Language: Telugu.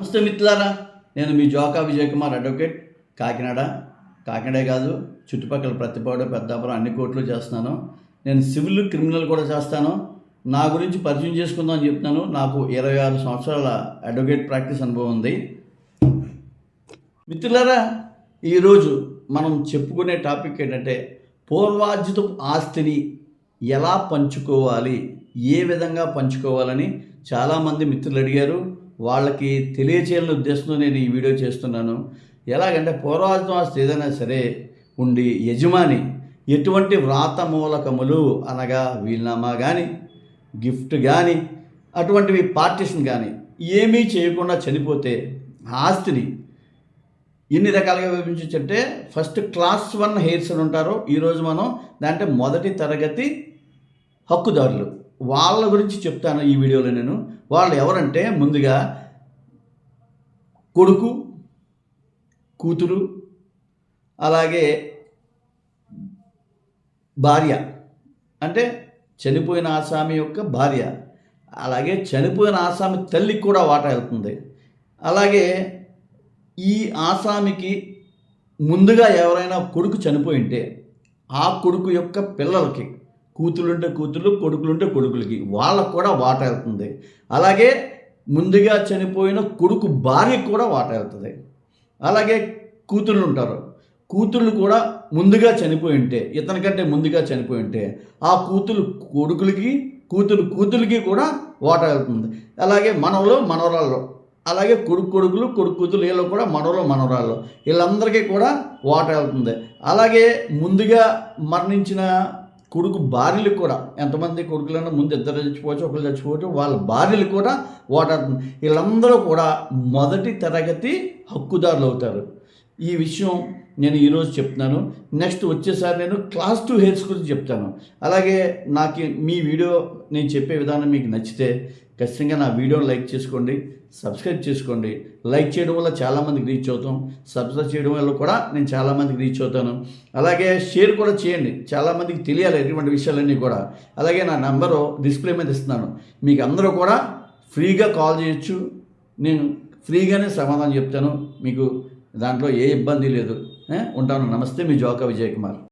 నమస్తే మిత్రులారా నేను మీ జోకా విజయ్ కుమార్ అడ్వకేట్. కాకినాడ. కాకినాడే కాదు చుట్టుపక్కల ప్రతిపాడు పెద్దాపురం అన్ని కోర్టులు చేస్తున్నాను. నేను సివిల్ క్రిమినల్ కూడా చేస్తాను. నా గురించి పరిచయం చేసుకుందాం అని చెప్తున్నాను. నాకు ఇరవై ఆరు సంవత్సరాల అడ్వకేట్ ప్రాక్టీస్ అనుభవం ఉంది. మిత్రులారా ఈరోజు మనం చెప్పుకునే టాపిక్ ఏంటంటే పూర్వార్జిత ఆస్తిని ఎలా పంచుకోవాలి ఏ విధంగా పంచుకోవాలని చాలామంది మిత్రులు అడిగారు. వాళ్ళకి తెలియచేయాలని ఉద్దేశంతో నేను ఈ వీడియో చేస్తున్నాను. ఎలాగంటే పూర్వార్జిత ఏదైనా సరే ఉండి యజమాని ఎటువంటి వ్రాత మూలకములు అనగా వీల్నామా కానీ గిఫ్ట్ కానీ అటువంటివి పార్టీషన్ కానీ ఏమీ చేయకుండా చనిపోతే ఆ ఆస్తిని ఎన్ని రకాలుగా విభజించంటే ఫస్ట్ క్లాస్ వన్ హెయిర్స్ అని ఉంటారు. ఈరోజు మనం దాంట్లో మొదటి తరగతి హక్కుదారులు. వాళ్ళ గురించి చెప్తాను ఈ వీడియోలో నేను. వాళ్ళు ఎవరంటే ముందుగా కొడుకు కూతురు అలాగే భార్య. అంటే చనిపోయిన ఆసామి యొక్క భార్య. అలాగే చనిపోయిన ఆసామి తల్లికి కూడా వాటా వెళ్తుంది. అలాగే ఈ ఆసామికి ముందుగా ఎవరైనా కొడుకు చనిపోయింటే ఆ కొడుకు యొక్క పిల్లలకి కూతురుంటే కూతురు కొడుకులుంటే కొడుకులకి. వాళ్ళకు కూడా వాట వెళ్తుంది. అలాగే ముందుగా చనిపోయిన కొడుకు భార్యకు కూడా వాట వెళ్తుంది. అలాగే కూతుళ్ళు ఉంటారు కూతుళ్ళు కూడా ముందుగా చనిపోయి ఉంటే ఇతనికంటే ముందుగా చనిపోయి ఉంటే ఆ కూతురు కొడుకులకి కూతురు కూతురికి కూడా వాట వెళ్తుంది. అలాగే మనవలు మనవరాళ్ళు. అలాగే కొడుకు కొడుకులు కొడుకు కూతురు వీళ్ళు కూడా మనవలు మనవరాళ్ళు. వీళ్ళందరికీ కూడా వాట వెళ్తుంది. అలాగే ముందుగా మరణించిన కొడుకు భార్యలు కూడా ఎంతమంది కొడుకులన్నా ముందు ఇద్దరు చచ్చిపోవచ్చు ఒకరు చచ్చిపోవచ్చు వాళ్ళ భార్యలు కూడా ఓటాడుతుంది వీళ్ళందరూ కూడా మొదటి తరగతి హక్కుదారులు అవుతారు. ఈ విషయం నేను ఈరోజు చెప్తున్నాను. నెక్స్ట్ వచ్చేసారి నేను క్లాస్ టూ హెయిర్స్ గురించి చెప్తాను. అలాగే నాకు మీ వీడియో నేను చెప్పే విధానం మీకు నచ్చితే ఖచ్చితంగా నా వీడియోని లైక్ చేసుకోండి సబ్స్క్రైబ్ చేసుకోండి. లైక్ చేయడం వల్ల చాలామందికి రీచ్ అవుతాం. సబ్స్క్రైబ్ చేయడం వల్ల కూడా నేను చాలామందికి రీచ్ అవుతాను. అలాగే షేర్ కూడా చేయండి. చాలామందికి తెలియాలి ఇటువంటి విషయాలన్నీ కూడా. అలాగే నా నెంబరు డిస్ప్లే మీద ఇస్తున్నాను. మీకు అందరూ కూడా ఫ్రీగా కాల్ చేయొచ్చు. నేను ఫ్రీగానే సమాధానం చెప్తాను. మీకు దాంట్లో ఏ ఇబ్బంది లేదు. ఉంటాను. నమస్తే మీ జోకా విజయ్ కుమార్